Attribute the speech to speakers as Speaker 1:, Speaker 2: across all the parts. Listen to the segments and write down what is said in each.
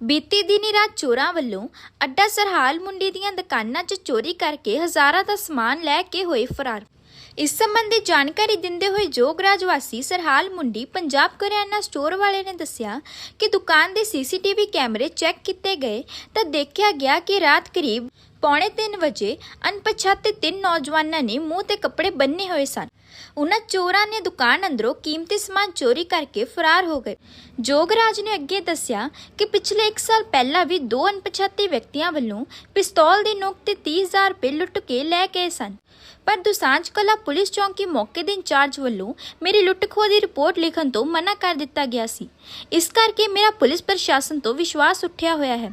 Speaker 1: ਬੀਤੀ ਦਿਨੀ ਰਾਤ ਚੋਰਾਂ ਵੱਲੋਂ ਅੱਡਾ ਸਰਹਾਲ ਮੁੰਡੀ ਦੀਆਂ ਦੁਕਾਨਾਂ 'ਚ ਚੋਰੀ ਕਰਕੇ ਹਜ਼ਾਰਾਂ ਦਾ ਸਮਾਨ ਲੈ ਕੇ ਹੋਏ ਫਰਾਰ। ਇਸ ਸੰਬੰਧੀ ਜਾਣਕਾਰੀ ਦਿੰਦੇ ਹੋਏ ਜੋਗਰਾਜ ਵਾਸੀ ਸਰਹਾਲ ਮੁੰਡੀ ਪੰਜਾਬ ਕਰਿਆਨਾ ਸਟੋਰ ਵਾਲੇ ਨੇ ਦੱਸਿਆ ਕਿ ਦੁਕਾਨ ਦੇ ਸੀਸੀਟੀਵੀ ਕੈਮਰੇ ਚੈੱਕ ਕੀਤੇ ਗਏ ਤਾਂ ਦੇਖਿਆ ਗਿਆ ਕਿ ਰਾਤ ਕਰੀਬ ਪੌਣੇ 3 ਵਜੇ ਅਣਪਛਾਤੇ ਤਿੰਨ ਨੌਜਵਾਨਾਂ ਨੇ ਮੂੰਹ ਤੇ ਕੱਪੜੇ ਬੰਨੇ ਹੋਏ ਸਨ। ਉਹਨਾਂ ਚੋਰਾਂ ਨੇ ਦੁਕਾਨ ਅੰਦਰੋਂ ਕੀਮਤੀ ਸਮਾਨ ਚੋਰੀ ਕਰਕੇ ਫਰਾਰ ਹੋ ਗਏ। ਜੋਗਰਾਜ ਨੇ ਅੱਗੇ ਦੱਸਿਆ ਕਿ ਪਿਛਲੇ 1 ਸਾਲ ਪਹਿਲਾਂ ਵੀ ਦੋ ਅਣਪਛਾਤੇ ਵਿਅਕਤੀਆਂ ਵੱਲੋਂ ਪਿਸਤੌਲ ਦੀ ਨੋਕ ਤੇ 30000 ਰੁਪਏ ਲੁੱਟ ਕੇ ਲੈ ਗਏ ਸਨ। ਪਰ ਦੁਸਾਂਝ ਕਲਾ ਪੁਲਿਸ ਚੌਂਕੀ ਮੌਕੇ ਦੇ ਇੰਚਾਰਜ ਵੱਲੋਂ ਮੇਰੀ ਲੁੱਟ-ਖੋਹ ਦੀ ਰਿਪੋਰਟ ਲਿਖਣ ਤੋਂ ਮਨਾ ਕਰ ਦਿੱਤਾ ਗਿਆ ਸੀ। ਇਸ ਕਰਕੇ ਮੇਰਾ ਪੁਲਿਸ ਪ੍ਰਸ਼ਾਸਨ ਤੋਂ ਵਿਸ਼ਵਾਸ ਉੱਠਿਆ ਹੋਇਆ ਹੈ।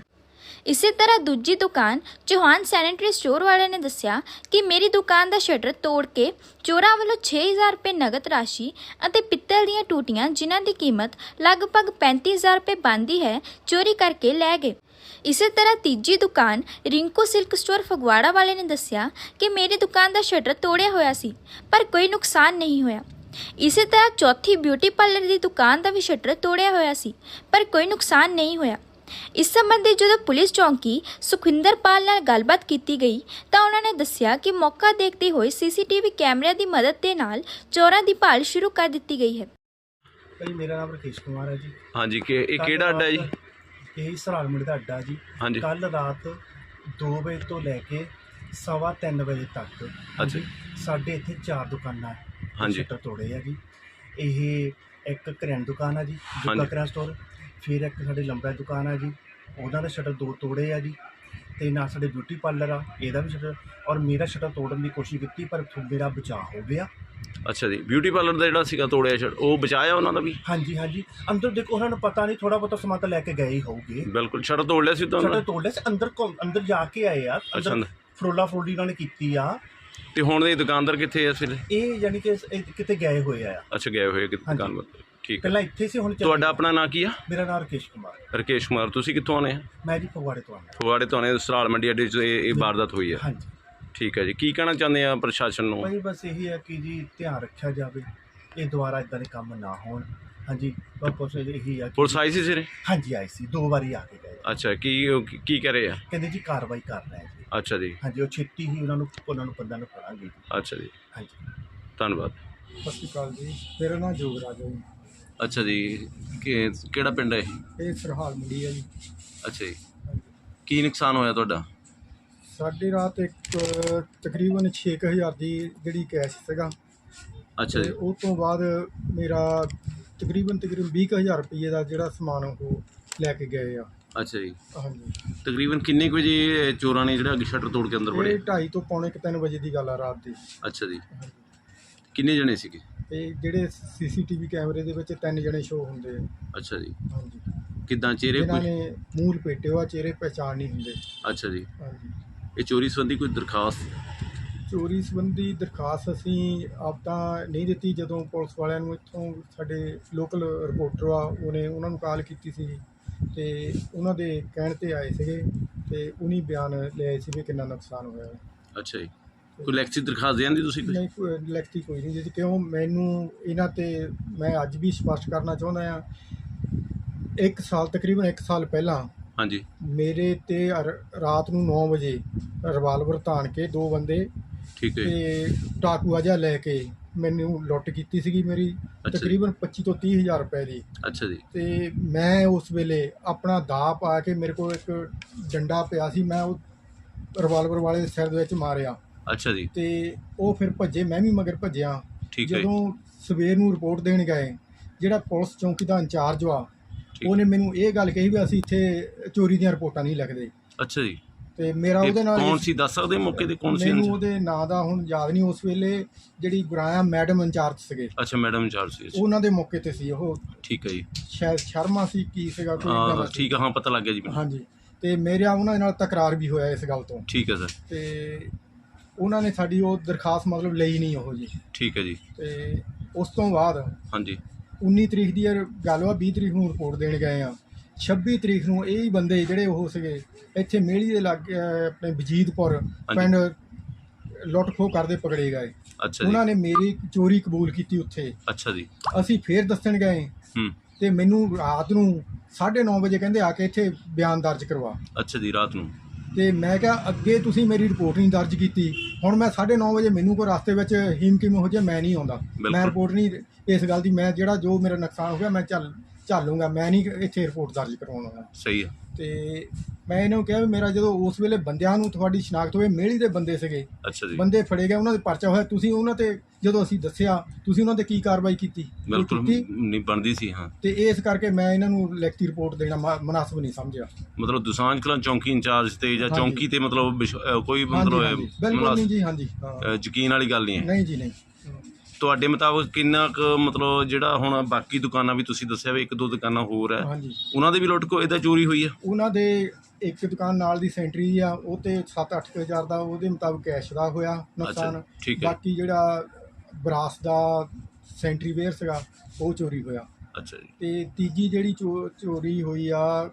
Speaker 1: ਇਸੇ ਤਰ੍ਹਾਂ ਦੂਜੀ ਦੁਕਾਨ ਚੌਹਾਨ ਸੈਨੇਟਰੀ ਸਟੋਰ ਵਾਲਿਆਂ ਨੇ ਦੱਸਿਆ ਕਿ ਮੇਰੀ ਦੁਕਾਨ ਦਾ ਸ਼ਟਰ ਤੋੜ ਕੇ ਚੋਰਾਂ ਵੱਲੋਂ 6000 ਰੁਪਏ ਨਗਦ ਰਾਸ਼ੀ ਅਤੇ ਪਿੱਤਲ ਦੀਆਂ ਟੂਟੀਆਂ, ਜਿਨ੍ਹਾਂ ਦੀ ਕੀਮਤ ਲਗਭਗ 35000 ਰੁਪਏ ਬਣਦੀ ਹੈ, ਚੋਰੀ ਕਰਕੇ ਲੈ ਗਏ। ਇਸੇ ਤਰ੍ਹਾਂ ਤੀਜੀ ਦੁਕਾਨ ਰਿੰਕੂ ਸਿਲਕ ਸਟੋਰ ਫਗਵਾੜਾ ਵਾਲੇ ਨੇ ਦੱਸਿਆ ਕਿ ਮੇਰੀ ਦੁਕਾਨ ਦਾ ਸ਼ਟਰ ਤੋੜਿਆ ਹੋਇਆ ਸੀ, ਪਰ ਕੋਈ ਨੁਕਸਾਨ ਨਹੀਂ ਹੋਇਆ। ਇਸੇ ਤਰ੍ਹਾਂ ਚੌਥੀ ਬਿਊਟੀ ਪਾਰਲਰ ਦੀ ਦੁਕਾਨ ਦਾ ਵੀ ਸ਼ਟਰ ਤੋੜਿਆ ਹੋਇਆ ਸੀ, ਪਰ ਕੋਈ ਨੁਕਸਾਨ ਨਹੀਂ ਹੋਇਆ। ਇਸ ਸੰਬੰਧੀ ਜਦੋਂ ਪੁਲਿਸ ਚੌਂਕੀ ਸੁਖਿੰਦਰਪਾਲ ਨਾਲ ਗੱਲਬਾਤ ਕੀਤੀ ਗਈ ਤਾਂ ਉਹਨਾਂ ਨੇ ਦੱਸਿਆ ਕਿ ਮੌਕਾ ਦੇਖਦੇ ਹੋਏ ਸੀਸੀਟੀਵੀ ਕੈਮਰਿਆਂ ਦੀ ਮਦਦ ਦੇ ਨਾਲ ਚੋਰਾਂ ਦੀ ਭਾਲ ਸ਼ੁਰੂ ਕਰ ਦਿੱਤੀ ਗਈ ਹੈ।
Speaker 2: ਭਾਈ ਮੇਰਾ ਨਾਮ ਰਕੇਸ਼ ਕੁਮਾਰ ਹੈ ਜੀ।
Speaker 3: ਹਾਂਜੀ ਕਿ ਇਹ ਕਿਹੜਾ ਅੱਡਾ ਜੀ?
Speaker 2: ਇਹ ਸਰਾਲ ਮੁੰਡੇ ਦਾ ਅੱਡਾ ਜੀ।
Speaker 3: ਹਾਂਜੀ।
Speaker 2: ਕੱਲ ਰਾਤ 2 ਵਜੇ ਤੋਂ ਲੈ ਕੇ ਸਵਾ ਤਿੰਨ ਵਜੇ ਤੱਕ
Speaker 3: ਅੱਛਾ।
Speaker 2: ਸਾਡੇ ਇੱਥੇ ਚਾਰ ਦੁਕਾਨਾਂ ਹੈ।
Speaker 3: ਹਾਂਜੀ।
Speaker 2: ਸ਼ਟਰ ਤੋੜੇ ਆ ਜੀ। ਇਹ ਇੱਕ ਕਰਿਆਨ ਦੁਕਾਨ ਆ ਜੀ ਜੁੱਤਾ
Speaker 3: ਹਾਂਜੀ।
Speaker 2: ਕਰਿਆਨ ਸਟੋਰ। ਫਿਰ ਇੱਕ ਸਾਡੇ ਲੰਬਾ ਦੁਕਾਨ ਆ ਜੀ ਉਹਨਾਂ ਦਾ ਸ਼ਟਰ ਦੋ ਤੋੜੇ ਆ ਜੀ ਤੇ ਨਾਲ ਸਾਡੇ ਬਿਊਟੀ ਪਾਰਲਰ ਆ ਇਹਦਾ ਵੀ ਸ਼ਟਰ ਔਰ ਮੇਰਾ ਸ਼ਟਰ ਤੋੜਨ ਦੀ ਕੋਸ਼ਿਸ਼ ਕੀਤੀ ਪਰ ਮੇਰਾ ਬਚਾਅ ਹੋ ਗਿਆ।
Speaker 3: ਅੱਛਾ ਜੀ ਬਿਊਟੀ ਪਾਰਲਰ ਦਾ ਜਿਹੜਾ ਸੀਗਾ ਤੋੜਿਆ ਛੜ ਉਹ ਬਚਾਇਆ ਉਹਨਾਂ ਦਾ ਵੀ?
Speaker 2: ਹਾਂਜੀ ਹਾਂਜੀ। ਅੰਦਰ ਦੇਖੋ ਉਹਨਾਂ ਨੂੰ ਪਤਾ ਨਹੀਂ ਥੋੜਾ ਬਹੁਤਾ ਸਮਾਨ ਤਾਂ ਲੈ ਕੇ ਗਏ ਹੀ ਹੋਊਗੇ।
Speaker 3: ਬਿਲਕੁਲ ਛੜ ਤੋੜ ਲਿਆ ਸੀ ਤਾਂ ਉਹਨਾਂ
Speaker 2: ਤੋੜ ਲਿਆ ਸੀ ਅੰਦਰ ਘੁੰਮ- ਅੰਦਰ ਜਾ ਕੇ ਆਏ ਆ
Speaker 3: ਅੱਛਾ
Speaker 2: ਅੰਦਰ। ਫਰੋਲਾ ਫਰੋਲੀ ਉਹਨਾਂ ਨੇ ਕੀਤੀ ਆ।
Speaker 3: ਤੇ ਹੁਣ ਇਹ ਦੁਕਾਨਦਾਰ ਕਿੱਥੇ ਆ ਫਿਰ
Speaker 2: ਇਹ ਯਾਨੀ ਕਿ ਇਹ ਕਿਤੇ ਗਏ ਹੋਏ ਆ।
Speaker 3: ਅੱਛਾ ਗਏ ਹੋਏ ਕਿ
Speaker 2: ਹਾਂਜੀ।
Speaker 3: ਦੁਕਾਨ ਵੱਲ। ਠੀਕ ਹੈ।
Speaker 2: ਪਹਿਲਾਂ ਇੱਥੇ ਸੀ ਹੁਣ
Speaker 3: ਤੁਹਾਡਾ। ਆਪਣਾ ਨਾਂ ਕੀ ਆ?
Speaker 2: ਮੇਰਾ ਨਾਮ ਰਕੇਸ਼ ਕੁਮਾਰ।
Speaker 3: ਰਕੇਸ਼ ਕੁਮਾਰ ਤੁਸੀਂ ਕਿੱਥੋਂ ਆਨੇ ਆ?
Speaker 2: ਮੈਂ ਜੀ ਫਗਵਾੜੇ ਤੋਂ ਆਉਂਦਾ।
Speaker 3: ਫਗਵਾੜੇ ਤੋਂ ਆਨੇ ਸਰਾਲ ਮੰਡੀ ਅੱਡੇ 'ਚ ਇਹ ਇਹ ਵਾਰਦਾਤ ਹੋਈ ਹੈ
Speaker 2: ਹਾਂਜੀ।
Speaker 3: ਠੀਕ ਹੈ ਜੀ ਕੀ ਕਹਿਣਾ ਚਾਹੁੰਦੇ ਆ ਪ੍ਰਸ਼ਾਸਨ ਨੂੰ?
Speaker 2: ਭਾਈ ਬਸ ਇਹੀ ਹੈ ਕਿ ਜੀ ਧਿਆਨ ਰੱਖਿਆ ਜਾਵੇ ਇਹ ਦੁਬਾਰਾ ਇਦਾਂ ਦੇ ਕੰਮ ਨਾ ਹੋਣ। ਹਾਂਜੀ ਬਸ ਇਹੀ ਆ ਕਿ
Speaker 3: ਪੁਲਿਸ ਆਈ ਸੀ ਸਿਰੇ?
Speaker 2: ਹਾਂਜੀ ਆਈ ਸੀ ਦੋ ਵਾਰੀ ਆ ਕੇ ਗਏ।
Speaker 3: ਅੱਛਾ ਕੀ ਉਹ ਕੀ- ਕੀ ਕਹਿ ਰਹੇ ਆ?
Speaker 2: ਕਹਿੰਦੇ ਜੀ ਕਾਰਵਾਈ ਕਰ ਰਹੇ ਜੀ।
Speaker 3: ਅੱਛਾ ਜੀ।
Speaker 2: ਹਾਂਜੀ ਉਹ ਛੇਤੀ ਹੀ ਉਹਨਾਂ ਨੂੰ ਉਹਨਾਂ ਨੂੰ ਬੰਦਾ ਨੂੰ ਫੜਾਂਗੇ ਜੀ।
Speaker 3: ਅੱਛਾ ਜੀ।
Speaker 2: ਹਾਂਜੀ।
Speaker 3: ਧੰਨਵਾਦ।
Speaker 4: ਸਤਿ ਸ਼੍ਰੀ ਅਕਾਲ ਜੀ ਮੇਰਾ ਨਾਮ ਜੋਗਰਾਜ ਹੈ ਜੀ।
Speaker 3: ਅੱਛਾ ਜੀ ਕਿ ਕਿਹੜਾ ਪਿੰਡ ਹੈ ਇਹ?
Speaker 4: ਇਹ ਸਰਹਾਲ ਮੰਡੀ ਹੈ ਜੀ।
Speaker 3: ਅੱਛਾ ਜੀ। ਕੀ ਨੁਕਸਾਨ ਹੋਇਆ ਤੁਹਾਡਾ?
Speaker 4: ਸਾਡੀ ਰਾਤ ਇੱਕ ਤਕਰੀਬਨ 6000 ਦੀ ਜਿਹੜੀ ਕੈਸ਼ ਸੀਗਾ।
Speaker 3: ਅੱਛਾ
Speaker 4: ਤੇ
Speaker 3: ਜੀ
Speaker 4: ਉਹ ਤੋਂ ਬਾਅਦ ਮੇਰਾ ਤਕਰੀਬਨ ਤਕਰੀਬਨ 20000 ਰੁਪਏ ਦਾ ਜਿਹੜਾ ਸਮਾਨ ਉਹ ਲੈ ਕੇ ਗਏ ਆ।
Speaker 3: ਅੱਛਾ ਜੀ।
Speaker 4: ਹਾਂਜੀ।
Speaker 3: ਤਕਰੀਬਨ ਕਿੰਨੇ ਕੁ ਵਜੇ ਇਹ ਚੋਰਾਂ ਨੇ ਜਿਹੜਾ ਸ਼ਟਰ ਤੋੜ ਕੇ ਅੰਦਰ
Speaker 4: ਇਹ
Speaker 3: ਵੜੇ
Speaker 4: 2:30 ਤੋਂ ਪੌਣੇ 3 ਵਜੇ ਦੀ ਗੱਲ ਆ ਰਾਤ ਦੀ।
Speaker 3: ਅੱਛਾ ਜੀ। ਕਿੰਨੇ ਜਣੇ ਸੀਗੇ?
Speaker 4: ਤੇ ਜਿਹੜੇ ਸੀਸੀਟੀਵੀ ਕੈਮਰੇ ਦੇ ਵਿੱਚ ਤਿੰਨ ਜਣੇ ਸ਼ੋ ਹੁੰਦੇ ਆ।
Speaker 3: ਅੱਛਾ ਜੀ।
Speaker 4: ਹਾਂਜੀ।
Speaker 3: ਕਿੱਦਾਂ ਚਿਹਰੇ
Speaker 4: ਜਿਨ੍ਹਾਂ
Speaker 3: ਕੋਈ
Speaker 4: ਨੇ ਮੂੰਹ ਲਪੇਟੇ ਹੋਆ ਚਿਹਰੇ ਪਹਿਚਾਣ ਨਹੀਂ ਹੁੰਦੇ
Speaker 3: ਅੱਛਾ ਜੀ।
Speaker 4: ਹਾਂਜੀ।
Speaker 3: ਇਹ ਚੋਰੀ ਸੰਬੰਧੀ ਕੋਈ ਦਰਖਾਸਤ?
Speaker 4: ਚੋਰੀ ਸੰਬੰਧੀ ਦਰਖਾਸਤ ਅਸੀਂ ਆਪ ਤਾਂ ਨਹੀਂ ਦਿੱਤੀ। ਜਦੋਂ ਪੁਲਿਸ ਵਾਲਿਆਂ ਨੂੰ ਇੱਥੋਂ ਸਾਡੇ ਲੋਕਲ ਰਿਪੋਰਟਰ ਆ ਉਹਨੇ ਉਹਨਾਂ ਨੂੰ ਕਾਲ ਕੀਤੀ ਸੀ ਤੇ ਉਹਨਾਂ ਦੇ ਕਹਿਣ ਤੇ ਆਏ ਸੀਗੇ ਤੇ ਉਨੀ ਬਿਆਨ ਲਿਆਏ ਸੀ ਵੀ ਕਿੰਨਾ ਨੁਕਸਾਨ ਹੋਇਆ। ਹੈ।
Speaker 3: ਅੱਛਾ ਜੀ। ਕੋਈ ਲੈਕਚਰ ਦਰਖਾਸਤ ਦੇਣ ਦੀ ਤੁਸੀਂ ਕੋਈ
Speaker 4: ਨਹੀਂ ਕੋਈ ਲਿਖਤੀ ਕੋਈ ਨਹੀਂ ਜੀ ਕਿਉਂ? ਮੈਨੂੰ ਇਹਨਾਂ ਤੇ ਮੈਂ ਅੱਜ ਵੀ ਸਪਸ਼ਟ ਕਰਨਾ ਚਾਹੁੰਦਾ ਆ ਇੱਕ ਸਾਲ ਤਕਰੀਬਨ ਇੱਕ ਸਾਲ ਪਹਿਲਾਂ
Speaker 3: ਹਾਂਜੀ।
Speaker 4: ਮੇਰੇ ਤੇ ਰਾਤ ਨੂੰ 9 ਵਜੇ ਰਿਵਾਲਵਰ ਤਾਣ ਕੇ ਦੋ ਬੰਦੇ
Speaker 3: ਠੀਕ ਹੈ। ਜੀ।
Speaker 4: ਤੇ ਟਾਕੂਆ ਜਿਹਾ ਲੈ ਕੇ ਮੈਨੂੰ ਲੁੱਟ ਕੀਤੀ ਸੀਗੀ ਮੇਰੀ।
Speaker 3: ਜੀ।
Speaker 4: ਤਕਰੀਬਨ 25 ਤੋਂ 30 ਹਜ਼ਾਰ ਰੁਪਏ ਦੀ।
Speaker 3: ਅੱਛਾ ਜੀ।
Speaker 4: ਤੇ ਮੈਂ ਉਸ ਵੇਲੇ ਆਪਣਾ ਦਾ ਪਾ ਕੇ ਮੇਰੇ ਕੋਲ ਇੱਕ ਡੰਡਾ ਪਿਆ ਸੀ। ਮੈਂ ਉਹ ਰਿਵਾਲਵਰ ਵਾਲੇ ਦੇ ਸਿਰ ਦੇ ਵਿੱਚ ਮਾਰਿਆ।
Speaker 3: ਅੱਛਾ ਜੀ।
Speaker 4: ਤੇ ਉਹ ਫਿਰ ਭੱਜੇ ਮੈਂ ਵੀ ਮਗਰ ਭੱਜਿਆ।
Speaker 3: ਠੀਕ ਹੈ।
Speaker 4: ਜਦੋਂ ਸਵੇਰ ਨੂੰ ਰਿਪੋਰਟ ਦੇਣ ਗਏ ਜਿਹੜਾ ਪੁਲਿਸ ਚੌਂਕੀ ਦਾ ਇੰਚਾਰਜ
Speaker 3: ਠੀਕ।
Speaker 4: ਉਹਨੇ ਮੈਨੂੰ ਇਹ ਗੱਲ ਕਹੀ ਵੀ ਅਸੀਂ ਇੱਥੇ ਚੋਰੀ ਦੀਆਂ ਰਿਪੋਰਟਾਂ ਨਹੀਂ ਲਿਖਦੇ
Speaker 3: ਅੱਛਾ ਜੀ।
Speaker 4: ਤੇ ਮੇਰਾ ਉਹਦੇ ਨਾਲ
Speaker 3: ਕੌਣ ਸੀ ਦੱਸ ਸਕਦੇ ਮੌਕੇ ਤੇ ਕੌਣ ਸੀ
Speaker 4: ਮੈਨੂੰ ਉਹਦੇ ਨਾਂ ਦਾ ਹੁਣ ਯਾਦ ਨਹੀਂ ਉਸ ਵੇਲੇ ਜਿਹੜੀ ਗੁਰਾਇਆ ਮੈਡਮ ਇੰਚਾਰਜ ਸੀਗੇ।
Speaker 3: ਅੱਛਾ ਮੈਡਮ ਇੰਚਾਰਜ ਸੀ
Speaker 4: ਉਹਨਾਂ ਦੇ ਮੌਕੇ ਤੇ ਸੀ ਉਹ।
Speaker 3: ਠੀਕ ਹੈ ਜੀ।
Speaker 4: ਸ਼ਾਇਦ ਸ਼ਰਮਾ ਸੀ ਕੀ ਸੀਗਾ ਕੋਈ।
Speaker 3: ਠੀਕ ਹੈ ਹਾਂ ਪਤਾ ਲੱਗ ਗਿਆ ਜੀ ਮੈਨੂੰ।
Speaker 4: ਹਾਂਜੀ। ਤੇ ਮੇਰਾ ਉਹਨਾਂ ਦੇ ਨਾਲ ਤਕਰਾਰ ਵੀ ਹੋਇਆ ਇਸ ਗੱਲ ਤੋਂ।
Speaker 3: ਠੀਕ ਹੈ ਸਰ।
Speaker 4: ਤੇ ਉਹਨਾਂ ਨੇ ਸਾਡੀ ਉਹ ਦਰਖਾਸਤ ਮਤਲਬ ਲਈ ਨਹੀਂ ਉਹ ਜੀ।
Speaker 3: ਠੀਕ ਹੈ ਜੀ।
Speaker 4: ਤੇ ਉਸ ਤੋਂ ਬਾਅਦ
Speaker 3: ਹਾਂਜੀ।
Speaker 4: 19 ਤਰੀਕ ਦੀ ਗੱਲ ਵਾ 20 ਤਰੀਕ ਨੂੰ ਰਿਪੋਰਟ ਦੇਣ ਗਏ ਆ। 26 ਤਰੀਕ ਨੂੰ ਇਹ ਹੀ ਬੰਦੇ ਜਿਹੜੇ ਉਹ ਸੀਗੇ ਇੱਥੇ ਮੇਲੀ ਦੇ ਲਾਗੇ ਅਹ, ਆਪਣੇ ਬਜੀਤਪੁਰ ਪਿੰਡ ਲੁੱਟ ਖੋਹ ਕਰਦੇ ਪਕੜੇ ਗਏ।
Speaker 3: ਅੱਛਾ ਜੀ।
Speaker 4: ਉਹਨਾਂ ਨੇ ਮੇਰੀ ਚੋਰੀ ਕਬੂਲ ਕੀਤੀ ਉੱਥੇ।
Speaker 3: ਅੱਛਾ ਜੀ।
Speaker 4: ਅਸੀਂ ਫੇਰ ਦੱਸਣ ਗਏ।
Speaker 3: ਹੂੰ।
Speaker 4: ਤੇ ਮੈਨੂੰ ਰਾਤ ਨੂੰ 9:30 ਵਜੇ ਕਹਿੰਦੇ ਆ ਕੇ ਇੱਥੇ ਬਿਆਨ ਦਰਜ ਕਰਵਾ।
Speaker 3: ਅੱਛਾ ਜੀ ਰਾਤ ਨੂੰ।
Speaker 4: ਤੇ ਮੈਂ ਕਿਹਾ ਅੱਗੇ ਤੁਸੀਂ ਮੇਰੀ ਰਿਪੋਰਟ ਨਹੀਂ ਦਰਜ ਕੀਤੀ। ਹੁਣ ਮੈਂ 9:30 ਵਜੇ ਮੈਨੂੰ ਕੋਈ ਰਸਤੇ ਵਿੱਚ ਹੀਮ ਕਿਮ ਹੋ ਜੇ ਮੈਂ ਨਹੀਂ ਆਉਂਦਾ। ਮੈਂ ਰਿਪੋਰਟ ਨਹੀਂ ਇਸ ਗੱਲ ਦੀ ਮੈਂ ਜਿਹੜਾ ਜੋ ਮੇਰਾ ਨੁਕਸਾਨ ਹੋ ਗਿਆ ਮੈਂ ਚੱਲ ਚੱਲੂਗਾ ਮੈਂ ਨਹੀਂ ਇੱਥੇ ਰਿਪੋਰਟ ਦਰਜ ਕਰਵਾਉਣਾ
Speaker 3: ਸਹੀ ਹੈ
Speaker 4: ਤੇ ਮੈਂ ਇਹਨਾਂ ਕਿਹਾ ਵੀ ਮੇਰਾ ਜਦੋਂ ਉਸ ਵੇਲੇ ਬੰਦਿਆਂ ਨੂੰ ਤੁਹਾਡੀ ਸ਼ਨਾਖਤ ਹੋਏ ਮੇਲੀ ਦੇ ਬੰਦੇ ਸੀਗੇ। ਬੰਦੇ ਫੜੇ ਗਏ ਉਹਨਾਂ ਦੇ ਪਰਚਾ ਹੋਇਆ। ਤੁਸੀਂ ਉਹਨਾਂ ਤੇ ਜਦੋਂ ਅਸੀਂ ਦੱਸਿਆ ਤੁਸੀਂ ਉਹਨਾਂ ਤੇ ਕੀ ਕਾਰਵਾਈ ਕੀਤੀ?
Speaker 3: ਬਿਲਕੁਲ ਨਹੀਂ ਬਣਦੀ ਸੀ ਹਾਂ।
Speaker 4: ਤੇ ਇਸ ਕਰਕੇ ਮੈਂ ਇਹਨਾਂ ਨੂੰ ਲਿਖਤੀ ਰਿਪੋਰਟ ਦੇਣਾ ਮ- ਨਹੀਂ ਸਮਝਿਆ।
Speaker 3: ਮਤਲਬ ਦੁਸਾਂਝ ਕਲਾਂ ਚੌਂਕੀ ਇੰਚਾਰਜ ਤੇ ਜਾਂ ਚੌਂਕੀ ਤੇ ਮਤਲਬ ਕੋਈ ਮਤਲਬ
Speaker 4: ਹਾਂਜੀ। ਬਿਲਕੁਲ ਨਹੀਂ ਜੀ ਹਾਂਜੀ।
Speaker 3: ਯਕੀਨ ਵਾਲੀ ਗੱਲ ਨਹੀਂ ਹੈ।
Speaker 4: ਨਹੀਂ ਜੀ ਨਹੀਂ।
Speaker 3: ਤੁਹਾਡੇ ਮੁਤਾਬਕ ਕਿੰਨਾ ਕੁ ਮਤਲਬ ਜਿਹੜਾ ਹੁਣ ਬਾਕੀ ਦੁਕਾਨਾਂ ਵੀ ਤੁਸੀਂ ਦੱਸਿਆ ਵੀ ਇੱਕ ਦੋ ਦੁਕਾਨਾਂ ਹੋਰ ਹੈ ਉਹਨਾਂ ਦੇ ਵੀ ਲੁੱਟ ਕੋ ਇਹਦਾ ਚੋਰੀ ਹੋਈ ਹੈ?
Speaker 4: ਉਹਨਾਂ ਦੇ ਇੱਕ ਦੁਕਾਨ ਨਾਲ ਦੀ ਸੈਂਟਰੀ ਆ ਉਹ ਤੇ 7-8 ਦਾ ਉਹਦੇ ਮੁਤਾਬਕ ਕੈਸ਼ ਦਾ ਹੋਇਆ ਨੁਕਸਾਨ। ਬਾਕੀ ਜਿਹੜਾ ਬਰਾਸ ਦਾ ਸੈਂਟਰੀ ਵੇਅਰ ਸੀਗਾ ਉਹ ਚੋਰੀ ਹੋਇਆ।
Speaker 3: ਅੱਛਾ ਜੀ।
Speaker 4: ਤੇ ਤੀਜੀ ਜਿਹੜੀ ਚੋ- ਚੋਰੀ ਹੋਈ ਆ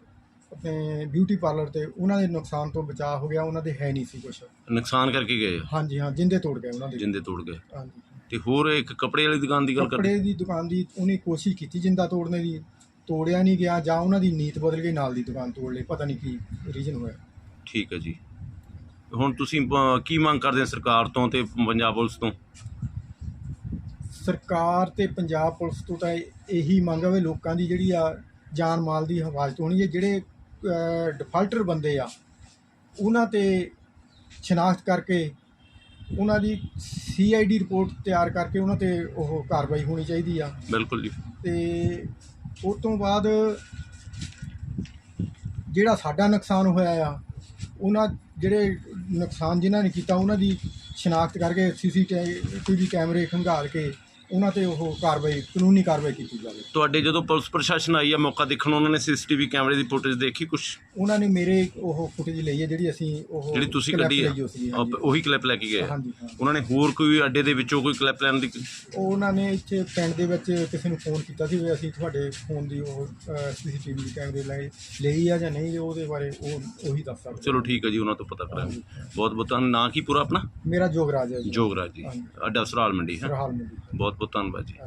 Speaker 4: ਆਪਣੇ ਬਿਊਟੀ ਪਾਰਲਰ ਤੇ ਉਹਨਾਂ ਦੇ ਨੁਕਸਾਨ ਤੋਂ ਬਚਾਅ ਹੋ ਗਿਆ ਉਹਨਾਂ ਦੇ ਹੈ ਨਹੀਂ ਸੀ ਕੁਝ
Speaker 3: ਨੁਕਸਾਨ ਕਰਕੇ ਗਏ? ਆ,
Speaker 4: ਹਾਂਜੀ ਹਾਂ ਜਿੰਦੇ ਤੋੜ ਗਏ ਉਹਨਾਂ ਦੇ।
Speaker 3: ਜਿੰਦੇ ਤੋੜ ਗਏ।
Speaker 4: ਹਾਂਜੀ।
Speaker 3: ਤੇ ਹੋਰ ਇੱਕ ਕੱਪੜੇ ਵਾਲੀ ਦੁਕਾਨ ਦੀ ਗੱਲ ਕਰਦੇ
Speaker 4: ਕੱਪੜੇ ਦੀ ਦੁਕਾਨ ਦੀ ਉਹਨੇ ਕੋਸ਼ਿਸ਼ ਕੀਤੀ ਜਿੰਦਾ ਤੋੜਨੇ ਦੀ ਤੋੜਿਆ ਨਹੀਂ ਗਿਆ ਜਾਂ ਉਹਨਾਂ ਦੀ ਨੀਤ ਬਦਲ ਗਈ ਨਾਲ ਦੀ ਦੁਕਾਨ ਤੋੜ ਲਈ ਪਤਾ ਨਹੀਂ ਕੀ ਰੀਜਨ ਹੋਇਆ।
Speaker 3: ਠੀਕ ਹੈ ਜੀ। ਹੁਣ ਤੁਸੀਂ ਅਹ, ਕੀ ਮੰਗ ਕਰਦੇ ਹੋ ਸਰਕਾਰ ਤੋਂ ਤੇ ਪੰਜਾਬ ਪੁਲਿਸ ਤੋਂ?
Speaker 4: ਸਰਕਾਰ ਤੇ ਪੰਜਾਬ ਪੁਲਿਸ ਤੋਂ ਤਾਂ ਇਹੀ ਮੰਗ ਹੈ ਵੀ ਲੋਕਾਂ ਦੀ ਜਿਹੜੀ ਆ ਜਾਨ ਮਾਲ ਦੀ ਹਿਫਾਜ਼ਤ ਹੋਣੀ ਹੈ। ਜਿਹੜੇ ਡਿਫਾਲਟਰ ਬੰਦੇ ਆ ਉਹਨਾਂ ਤੇ ਸ਼ਨਾਖਤ ਕਰਕੇ ਉਹਨਾਂ ਦੀ ਸੀਆਈਡੀ ਰਿਪੋਰਟ ਤਿਆਰ ਕਰਕੇ ਉਹਨਾਂ ਤੇ ਉਹ ਕਾਰਵਾਈ ਹੋਣੀ ਚਾਹੀਦੀ ਆ।
Speaker 3: ਬਿਲਕੁਲ ਜੀ।
Speaker 4: ਤੇ ਉਸ ਤੋਂ ਬਾਅਦ ਜਿਹੜਾ ਸਾਡਾ ਨੁਕਸਾਨ ਹੋਇਆ ਆ ਉਹਨਾਂ ਜਿਹੜੇ ਨੁਕਸਾਨ ਜਿਨ੍ਹਾਂ ਨੇ ਕੀਤਾ ਉਹਨਾਂ ਦੀ ਸ਼ਨਾਖਤ ਕਰਕੇ ਸੀਸੀਟੀਵੀ ਕੈਮਰੇ ਖੰਗਾਲ ਕੇ ਉਹਨਾਂ ਤੇ ਉਹ ਕਾਰਵਾਈ ਕਾਨੂੰਨੀ ਕਾਰਵਾਈ ਕੀਤੀ ਜਾਵੇ।
Speaker 3: ਤੁਹਾਡੇ ਜਦੋਂ ਪੁਲਿਸ ਪ੍ਰਸ਼ਾਸਨ ਆਈ ਆ ਮੌਕਾ ਦੇਖਣ ਉਹਨਾਂ ਨੇ ਸੀਸੀਟੀਵੀ ਕੈਮਰੇ ਦੀ ਫੁਟੇਜ ਦੇਖੀ ਕੁਝ
Speaker 4: ਉਹਨਾਂ ਨੇ ਮੇਰੇ ਉਹ ਫੁਟੇਜ ਲਈ ਹੈ ਜਿਹੜੀ ਅਸੀਂ ਉਹ
Speaker 3: ਜਿਹੜੀ ਤੁਸੀਂ
Speaker 4: clip
Speaker 3: ਕੱਢੀ ਆ
Speaker 4: ਲਈ ਹੋਈ ਸੀ,
Speaker 3: ਅਹ,
Speaker 4: ਹਾਂਜੀ।
Speaker 3: ਉਹੀ ਕਲਿੱਪ ਲੈ ਕੇ ਗਏ ਆ?
Speaker 4: ਹਾਂਜੀ ਹਾਂ।
Speaker 3: ਉਹਨਾਂ ਨੇ ਹੋਰ ਕੋਈ ਅੱਡੇ ਦੇ ਵਿੱਚੋਂ ਕੋਈ ਕਲਿੱਪ ਲੈਣ ਦੀ
Speaker 4: ਉਹ ਉਹਨਾਂ ਨੇ ਇੱਥੇ ਪਿੰਡ ਦੇ ਵਿੱਚ ਕਿਸੇ ਨੂੰ ਫੋਨ ਕੀਤਾ ਸੀ ਵੀ ਅਸੀਂ ਤੁਹਾਡੇ ਫੋਨ ਦੀ ਉਹ ਸੀਸੀਟੀਵੀ ਕੈਮਰੇ ਲਈ ਲਈ ਆ ਜਾਂ ਨਹੀਂ ਉਹਦੇ ਬਾਰੇ ਉਹ ਉਹੀ ਦੱਸ ਸਕਦੇ।
Speaker 3: ਚਲੋ ਠੀਕ ਹੈ ਜੀ ਉਹਨਾਂ ਤੋਂ ਪਤਾ ਕਰਾਂਗੇ। ਬਹੁਤ ਬਹੁਤ ਧੰਨ ਨਾਂ ਕੀ ਪੂਰਾ ਆਪਣਾ?
Speaker 4: ਮੇਰਾ ਜੋਗਰਾਜ ਹੈ ਜੀ।
Speaker 3: ਜੋਗਰਾਜ ਜੀ। ਅੱਡਾ ਸਰਾਲ ਮੰਡੀ ਹੈ?
Speaker 4: ਮੰਡੀ।
Speaker 3: ਬਹੁਤ ਬਹੁਤ ਧੰਨਵਾਦ ਜੀ।